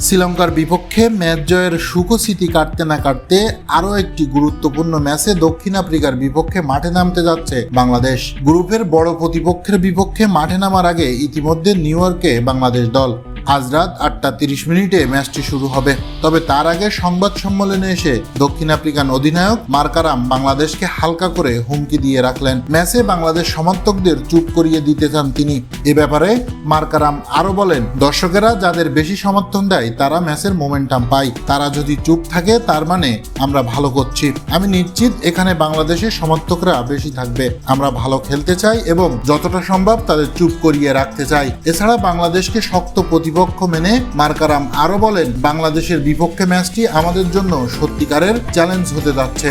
শ্রীলঙ্কার বিপক্ষে ম্যাচ জয়ের সুখ স্মৃতি কাটতে না কাটতে আরও একটি গুরুত্বপূর্ণ ম্যাচে দক্ষিণ আফ্রিকার বিপক্ষে মাঠে নামতে যাচ্ছে বাংলাদেশ। গ্রুপের বড় প্রতিপক্ষের বিপক্ষে মাঠে নামার আগে ইতিমধ্যে নিউ ইয়র্কে বাংলাদেশ দল। আজ রাত আটটা তিরিশ মিনিটে ম্যাচটি শুরু হবে। তবে তার আগে সংবাদ সম্মেলনে এসে দক্ষিণ আফ্রিকান অধিনায়ক মার্কারাম বাংলাদেশকে হালকা করে হুমকি দিয়ে রাখলেন। ম্যাচে বাংলাদেশ সমর্থকদের চুপ করিয়ে দিতে চান তিনি। এ ব্যাপারে মার্কারাম আরও বলেন, দর্শকেরা যাদের বেশি সমর্থন দেয় তারা ম্যাচের মোমেন্টাম পায়। তারা যদি চুপ থাকে তার মানে আমরা ভালো করছি। আমি নিশ্চিত এখানে বাংলাদেশের সমর্থকরা বেশি থাকবে। আমরা ভালো খেলতে চাই এবং যতটা সম্ভব তাদের চুপ করিয়ে রাখতে চাই। এছাড়া বাংলাদেশকে শক্ত প্রতিপক্ষ মেনে মার্কারাম আরও বলেন বাংলাদেশের বিপক্ষে ম্যাচটি আমাদের জন্য সত্যিকারের চ্যালেঞ্জ হতে যাচ্ছে।